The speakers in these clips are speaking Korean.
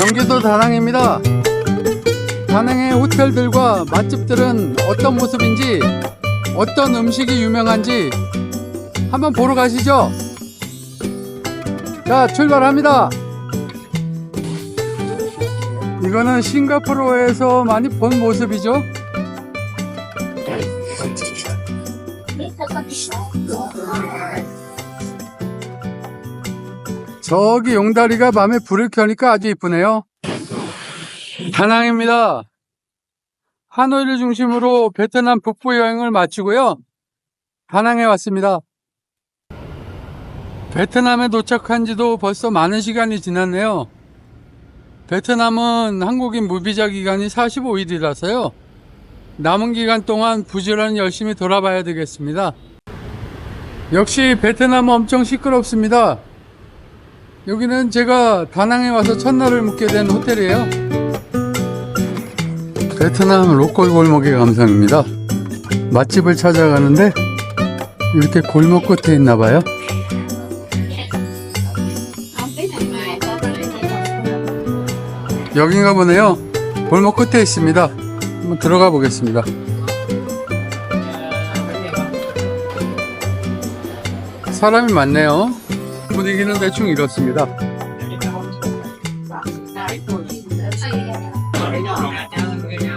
경기도 다낭입니다. 다낭의 호텔들과 맛집들은 어떤 모습인지, 어떤 음식이 유명한지 한번 보러 가시죠. 자, 출발합니다. 이거는 싱가포르에서 많이 본 모습이죠. 저기 용다리가 밤에 불을 켜니까 아주 이쁘네요. 다낭입니다. 하노이를 중심으로 베트남 북부 여행을 마치고요. 다낭에 왔습니다. 베트남에 도착한 지도 벌써 많은 시간이 지났네요. 베트남은 한국인 무비자 기간이 45일이라서요. 남은 기간 동안 부지런히 열심히 돌아봐야 되겠습니다. 역시 베트남은 엄청 시끄럽습니다. 여기는 제가 다낭에 와서 첫날을 묵게 된 호텔이에요. 베트남 로컬 골목의 감성입니다. 맛집을 찾아가는데 이렇게 골목 끝에 있나 봐요. 여긴가 보네요. 골목 끝에 있습니다. 한번 들어가 보겠습니다. 사람이 많네요. 분위기는 대충 이렇습니다.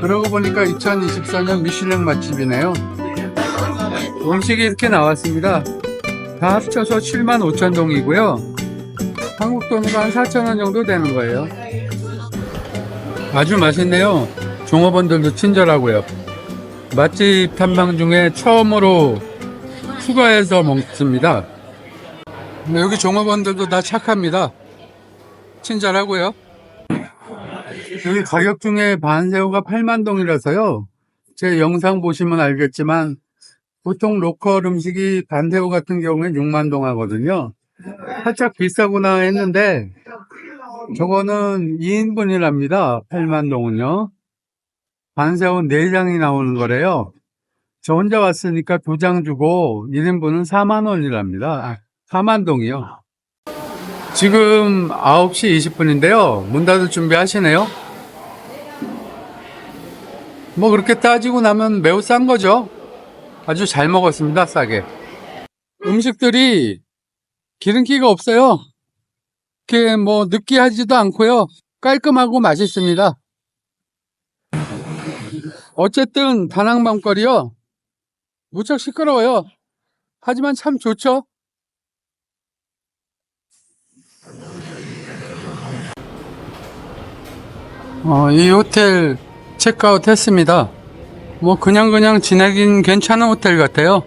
그러고 보니까 2024년 미슐랭 맛집이네요. 음식이 이렇게 나왔습니다. 다 합쳐서 7만 5천 동이고요. 한국 돈으로 한 4천 원 정도 되는 거예요. 아주 맛있네요. 종업원들도 친절하고요. 맛집 탐방 중에 처음으로 추가해서 먹습니다. 네, 여기 종업원들도 다 착합니다. 친절하고요. 여기 가격 중에 반새우가 8만 동이라서요. 제 영상 보시면 알겠지만 보통 로컬 음식이 반새우 같은 경우에 6만 동 하거든요. 살짝 비싸구나 했는데 저거는 2인분이랍니다. 8만 동은요. 반새우 4장이 나오는 거래요. 저 혼자 왔으니까 2장 주고 1인분은 4만 원이랍니다. 4만 동이요. 지금 9시 20분인데요. 문 닫을 준비 하시네요. 뭐 그렇게 따지고 나면 매우 싼 거죠. 아주 잘 먹었습니다. 싸게. 음식들이 기름기가 없어요. 이렇게 뭐 느끼하지도 않고요. 깔끔하고 맛있습니다. 어쨌든 다낭 밤거리요. 무척 시끄러워요. 하지만 참 좋죠. 어, 이 호텔 체크아웃 했습니다. 뭐 그냥 그냥 지내긴 괜찮은 호텔 같아요.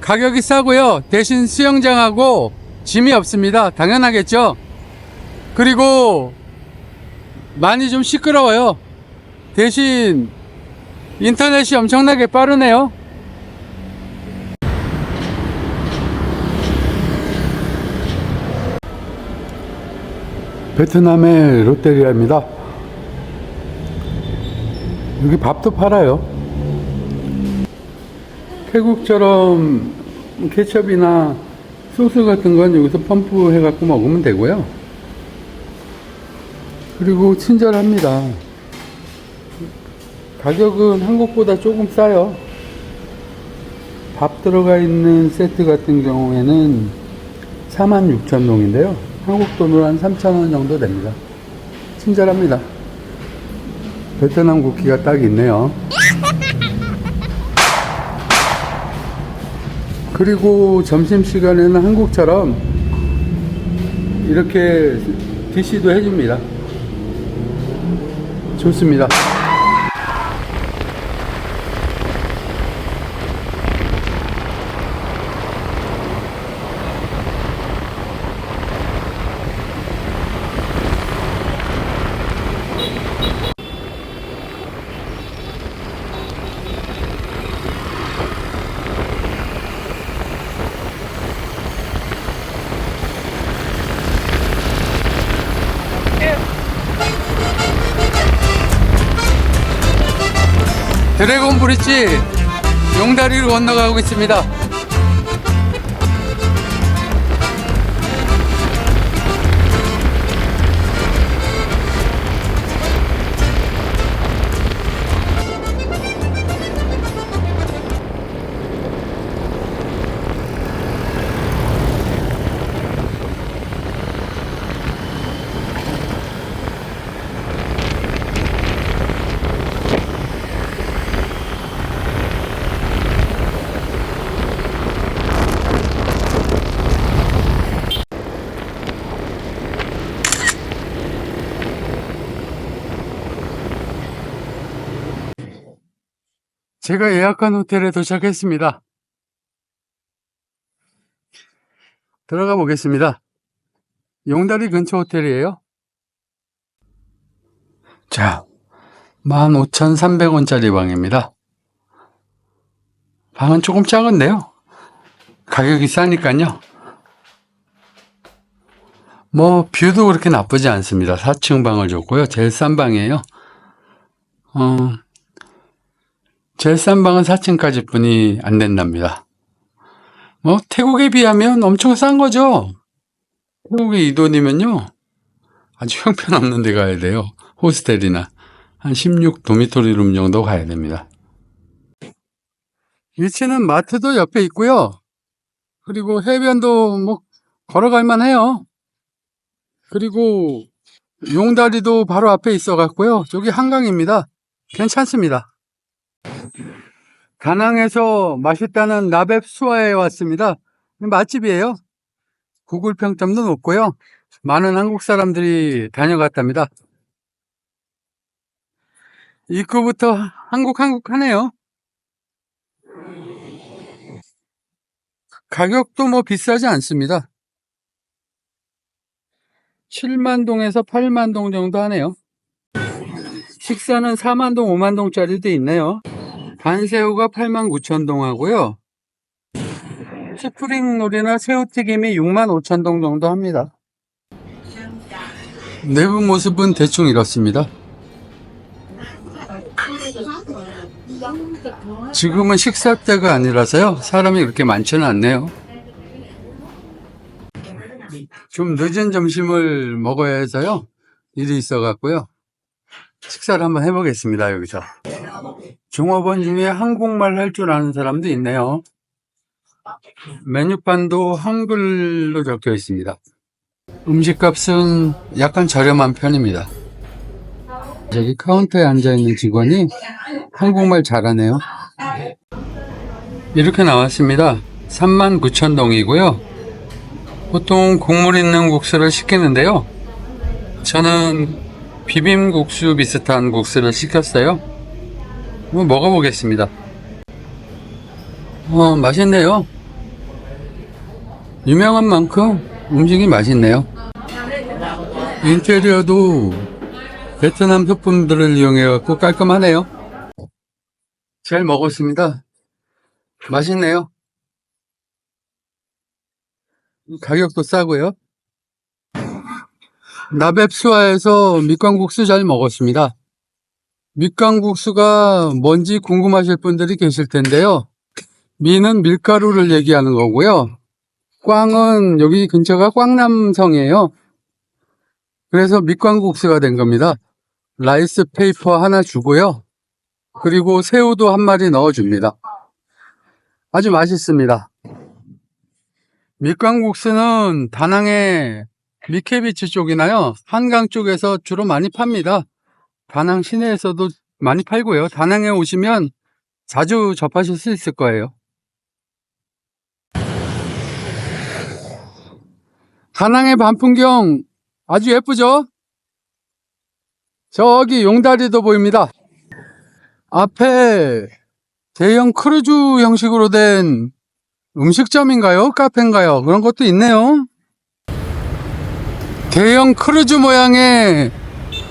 가격이 싸고요. 대신 수영장하고 짐이 없습니다. 당연하겠죠. 그리고 많이 좀 시끄러워요. 대신 인터넷이 엄청나게 빠르네요. 베트남의 롯데리아입니다. 여기 밥도 팔아요. 태국처럼 케첩이나 소스 같은 건 여기서 펌프해 갖고 먹으면 되고요. 그리고 친절합니다. 가격은 한국보다 조금 싸요. 밥 들어가 있는 세트 같은 경우에는 46,000동인데요. 한국 돈으로 한 3,000원 정도 됩니다. 친절합니다. 베트남 국기가 딱 있네요. 그리고 점심시간에는 한국처럼 이렇게 DC도 해줍니다. 좋습니다. 드래곤 브릿지 용다리를 건너가고 있습니다. 제가 예약한 호텔에 도착했습니다. 들어가 보겠습니다. 용다리 근처 호텔이에요. 자, 15,300원짜리 방입니다. 방은 조금 작은데요. 가격이 싸니까요. 뭐, 뷰도 그렇게 나쁘지 않습니다. 4층 방을 줬고요. 제일 싼 방이에요. 어, 제일 싼 방은 4층까지 뿐이 안 된답니다. 뭐, 태국에 비하면 엄청 싼 거죠? 태국에 이 돈이면요. 아주 형편없는 데 가야 돼요. 호스텔이나. 한 16 도미토리 룸 정도 가야 됩니다. 위치는 마트도 옆에 있고요. 그리고 해변도 뭐 걸어갈 만 해요. 그리고 용다리도 바로 앞에 있어 갖고요. 저기 한강입니다. 괜찮습니다. 다낭에서 맛있다는 나베 수아에 왔습니다. 맛집이에요. 구글 평점도 높고요. 많은 한국 사람들이 다녀갔답니다. 입구부터 한국 한국 하네요. 가격도 뭐 비싸지 않습니다. 7만 동에서 8만 동 정도 하네요. 식사는 4만 동, 5만 동짜리도 있네요. 반새우가 8만 9천 동 하고요. 스프링 놀이나 새우튀김이 6만 5천 동 정도 합니다. 내부 모습은 대충 이렇습니다. 지금은 식사 때가 아니라서요. 사람이 그렇게 많지는 않네요. 좀 늦은 점심을 먹어야 해서요. 일이 있어 갖고요. 식사를 한번 해보겠습니다, 여기서. 종업원 중에 한국말 할 줄 아는 사람도 있네요. 메뉴판도 한글로 적혀 있습니다. 음식값은 약간 저렴한 편입니다. 저기 카운터에 앉아있는 직원이 한국말 잘하네요. 이렇게 나왔습니다. 39,000동이고요. 보통 국물 있는 국수를 시키는데요. 저는 비빔국수 비슷한 국수를 시켰어요. 한번 먹어보겠습니다. 어, 맛있네요. 유명한 만큼 음식이 맛있네요. 인테리어도 베트남 소품들을 이용해갖고 깔끔하네요. 잘 먹었습니다. 맛있네요. 가격도 싸고요. 나베프수아에서 밑광국수 잘 먹었습니다. 밑광국수가 뭔지 궁금하실 분들이 계실 텐데요. 미는 밀가루를 얘기하는 거고요. 꽝은 여기 근처가 꽝남성이에요. 그래서 밑광국수가 된 겁니다. 라이스 페이퍼 하나 주고요. 그리고 새우도 한 마리 넣어줍니다. 아주 맛있습니다. 밑광국수는 다낭의 미케비치 쪽이나요. 한강 쪽에서 주로 많이 팝니다. 다낭 시내에서도 많이 팔고요. 다낭에 오시면 자주 접하실 수 있을 거예요. 다낭의 밤풍경 아주 예쁘죠? 저기 용다리도 보입니다. 앞에 대형 크루즈 형식으로 된 음식점인가요? 카페인가요? 그런 것도 있네요. 대형 크루즈 모양의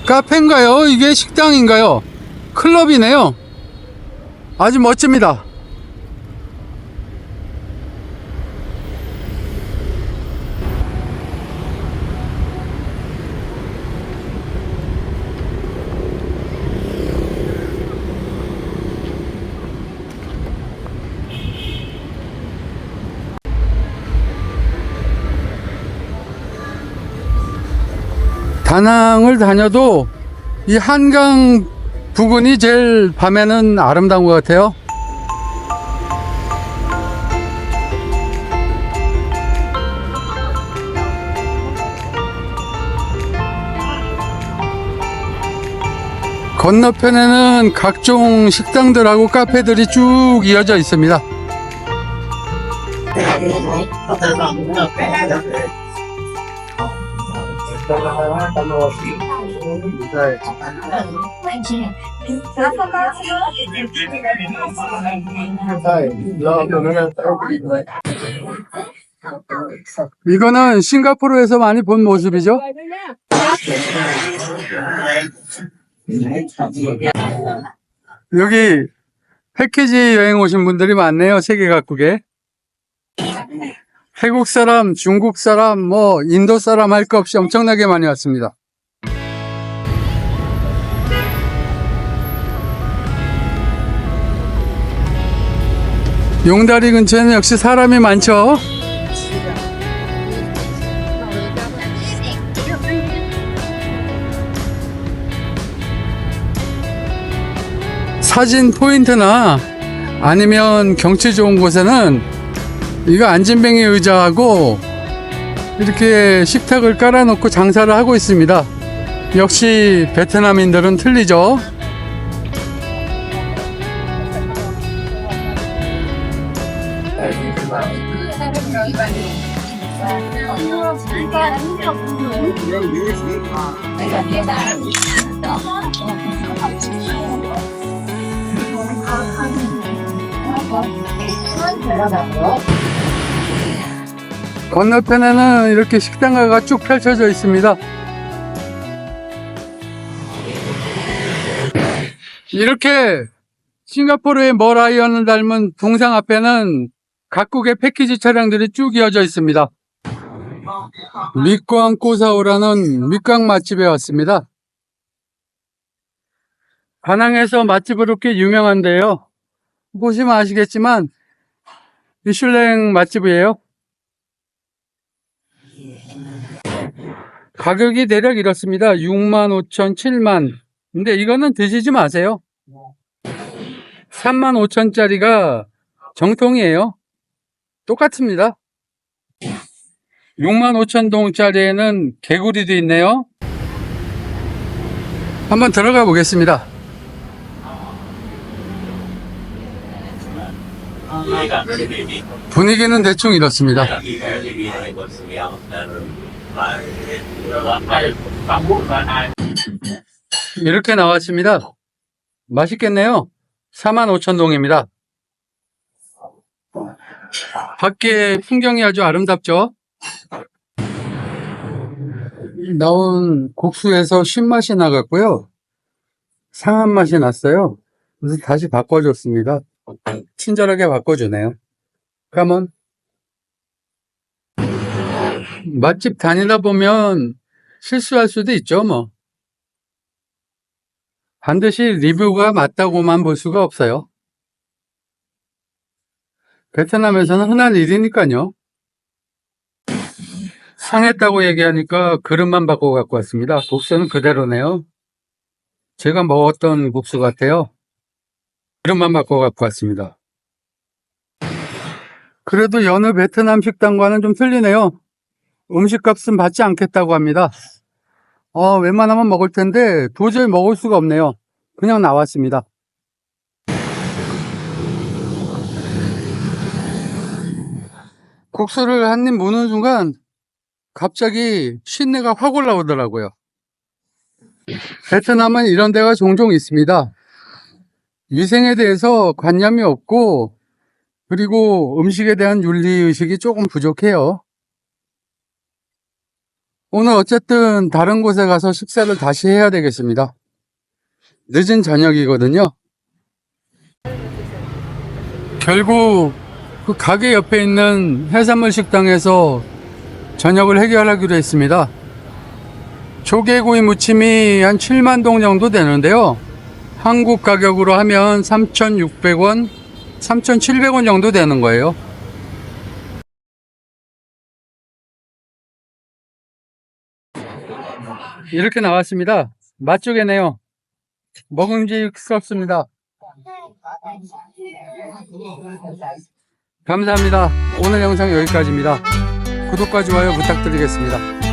카페인가요? 이게 식당인가요? 클럽이네요. 아주 멋집니다. 다낭을 다녀도 이 한강 부근이 제일 밤에는 아름다운 것 같아요. 건너편에는 각종 식당들하고 카페들이 쭉 이어져 있습니다. 이거는 싱가포르에서 많이 본 모습이죠? 여기 패키지 여행 오신 분들이 많네요. 세계 각국에. 태국 사람, 중국 사람, 뭐 인도 사람 할거 없이 엄청나게 많이 왔습니다. 용다리 근처에는 역시 사람이 많죠. 사진 포인트나 아니면 경치 좋은 곳에는 이거 안진뱅이 의자하고 이렇게 식탁을 깔아놓고 장사를 하고 있습니다. 역시 베트남인들은 틀리죠. 건너편에는 이렇게 식당가가 쭉 펼쳐져 있습니다. 이렇게 싱가포르의 머라이언을 닮은 동상 앞에는 각국의 패키지 차량들이 쭉 이어져 있습니다. 밑광 꼬사오라는 밑광 맛집에 왔습니다. 다낭에서 맛집으로 꽤 유명한데요. 보시면 아시겠지만 미슐랭 맛집이에요. 가격이 대략 이렇습니다. 6만 5천, 7만. 근데 이거는 드시지 마세요. 3만 5천짜리가 정통이에요. 똑같습니다. 6만 5천 동짜리에는 개구리도 있네요. 한번 들어가 보겠습니다. 분위기는 대충 이렇습니다. 이렇게 나왔습니다. 맛있겠네요. 4만 5천 동입니다. 밖에 풍경이 아주 아름답죠? 나온 국수에서 신맛이 나갔고요. 상한 맛이 났어요. 그래서 다시 바꿔줬습니다. 친절하게 바꿔주네요. 그러면 맛집 다니다 보면 실수할 수도 있죠, 뭐. 반드시 리뷰가 맞다고만 볼 수가 없어요. 베트남에서는 흔한 일이니까요. 상했다고 얘기하니까 그릇만 바꿔 갖고 왔습니다. 국수는 그대로네요. 제가 먹었던 국수 같아요. 그릇만 바꿔 갖고 왔습니다. 그래도 여느 베트남 식당과는 좀 틀리네요. 음식값은 받지 않겠다고 합니다. 어, 웬만하면 먹을 텐데 도저히 먹을 수가 없네요. 그냥 나왔습니다. 국수를 한 입 무는 순간 갑자기 신내가 확 올라오더라고요. 베트남은 이런 데가 종종 있습니다. 위생에 대해서 관념이 없고 그리고 음식에 대한 윤리의식이 조금 부족해요. 오늘 어쨌든 다른 곳에 가서 식사를 다시 해야 되겠습니다. 늦은 저녁이거든요. 결국 그 가게 옆에 있는 해산물 식당에서 저녁을 해결하기로 했습니다. 조개구이 무침이 한 7만 동 정도 되는데요. 한국 가격으로 하면 3,600원, 3,700원 정도 되는 거예요. 이렇게 나왔습니다. 맛쪽이네요. 먹음직스럽습니다. 감사합니다. 오늘 영상 여기까지입니다. 구독과 좋아요 부탁드리겠습니다.